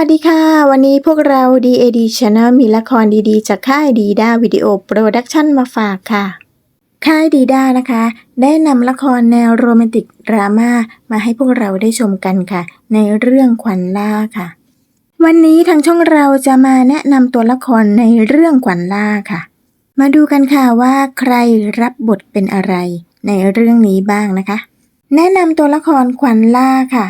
ัสดีค่ะ วันนี้พวกเรา DAD Channel มีละครดีๆ จากค่ายดีด้าวิดีโอโปรดักชั่นมาฝากค่ะ ค่ายดีด้านะคะ ได้นำละครแนวโรแมนติกดราม่ามาให้พวกเราได้ชมกันค่ะ ในเรื่องขวัญล่าค่ะ วันนี้ทางช่องเราจะมาแนะนำตัวละครในเรื่องขวัญล่าค่ะ มาดูกันค่ะว่าใครรับบทเป็นอะไร ในเรื่องนี้บ้างนะคะ แนะนำตัวละครขวัญล่าค่ะ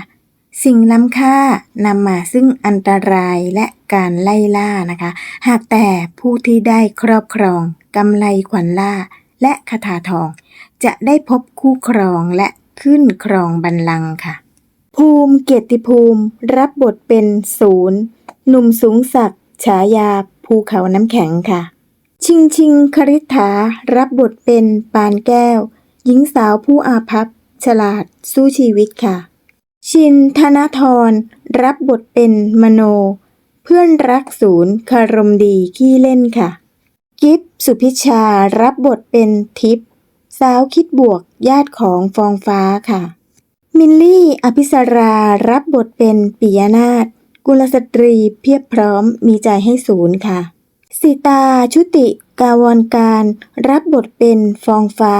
สิ่งล้ำค่านำมาซึ่งอันตรายและการไล่ล่านะคะ หากแต่ผู้ที่ได้ครอบครองกำไลขวัญล่า และคาถาทอง จะได้พบคู่ครองและขึ้นครองบัลลังก์ค่ะ ภูมิเกียรติภูมิรับบทเป็นศูนย์หนุ่มสูงศักดิ์ฉายาภูเขาน้ำแข็งค่ะ ชิงชิงคริษฐารับบทเป็นปานแก้ว หญิงสาวผู้อาภัพฉลาดสู้ชีวิตค่ะ ชินธนทร รับบทเป็นมโน เพื่อนรักศูนย์คารมดีขี้เล่นค่ะ กิฟสุพิชารับบทเป็นทิพสาวคิดบวกญาติของฟองฟ้าค่ะ มิลลี่ อภิสรารับบทเป็นปิยนาถกุลสตรีเพียบพร้อมมีใจให้ศูนย์ค่ะสิตาชุติกาวรการ รับบทเป็นฟองฟ้า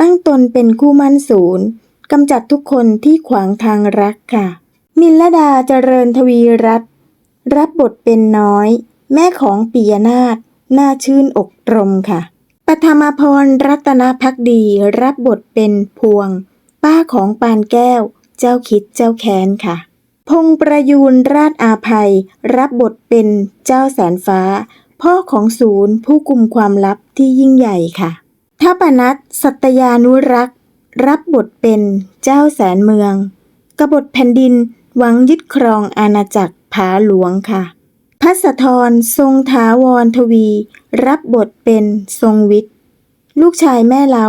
ตั้งตนเป็นคู่มั่นศูนย์ กำจัดทุกคนที่ขวางทางรักค่ะ มิลดาเจริญทวีรัตรับบทเป็นน้อย แม่ของปิยนาถน่าชื่นอกตรมค่ะปฐมาพรรัตนพักดีรับบทเป็นพวง ป้าของปานแก้ว เจ้าคิดเจ้าแค้นค่ะ พงประยูนราชอาภัย รับบทเป็นเจ้าแสนฟ้า พ่อของศูนย์ผู้กุมความลับที่ยิ่งใหญ่ค่ะทัปนัทสัตยานุรักษ์ รับบทเป็นเจ้าแสนเมือง กบฏแผ่นดินหวังยึดครองอาณาจักรผาหลวงค่ะพัสธรทรงถาวรทวี รับบทเป็นทรงวิทย์ลูกชายแม่เล้า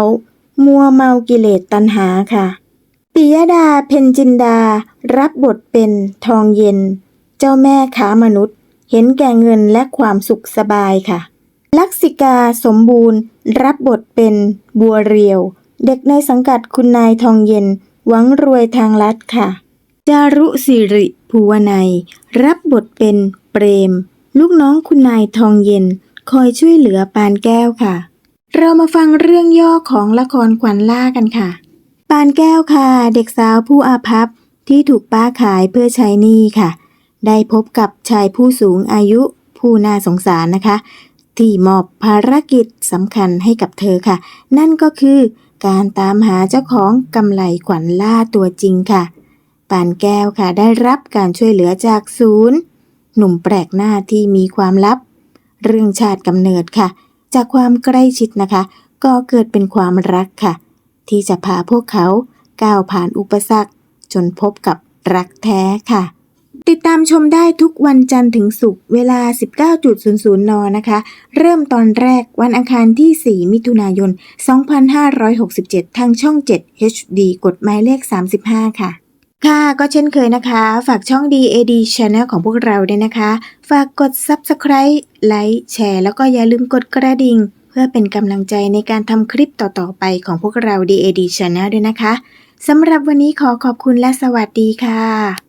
มัวเมากิเลสตัณหาค่ะปิยดาเพนจินดา รับบทเป็นทองเย็น เจ้าแม่ขามนุษย์ เห็นแก่เงินและความสุขสบายค่ะ ลักษิกาสมบูรณ์ รับบทเป็นบัวเรียว เด็กในสังกัดคุณนายทองเย็น หวังรวยทางลัดค่ะ จารุสิริภูวนัยรับบทเป็นเปรม ลูกน้องคุณนายทองเย็น คอยช่วยเหลือปานแก้วค่ะ เรามาฟังเรื่องย่อของละครขวัญล่ากันค่ะ ปานแก้วค่ะ เด็กสาวผู้อาภัพที่ถูกป้าขายเพื่อใช้หนี้ค่ะ ได้พบกับชายผู้สูงอายุผู้น่าสงสารนะคะ ที่มอบภารกิจสำคัญให้กับเธอค่ะ นั่นก็คือ การตามหาเจ้าของกำไลขวัญล่าตัวจริงค่ะปานแก้วค่ะได้รับการช่วยเหลือจากศูนย์ หนุ่มแปลกหน้าที่มีความลับ เรื่องชาติกำเนิดค่ะ จากความใกล้ชิดนะคะ ก็เกิดเป็นความรักค่ะ ที่จะพาพวกเขาก้าวผ่านอุปสรรค จนพบกับรักแท้ค่ะ ติดตามชมได้ทุกวันจันทร์ถึงศุกร์เวลา 19.00 น นะคะ เริ่มตอนแรกวันอังคารที่ 4 มิถุนายน 2567 ทางช่อง 7 HD กดหมายเลข 35 ค่ะ ค่ะ ก็เช่นเคยนะคะ ฝากช่อง DAD Channel ของพวกเราด้วยนะคะ ฝากกด Subscribe ไลค์แชร์ แล้วก็อย่าลืมกดกระดิ่ง เพื่อเป็นกำลังใจในการทำคลิปต่อๆไปของพวกเรา DAD Channel ด้วยนะคะสำหรับวันนี้ขอขอบคุณและสวัสดีค่ะ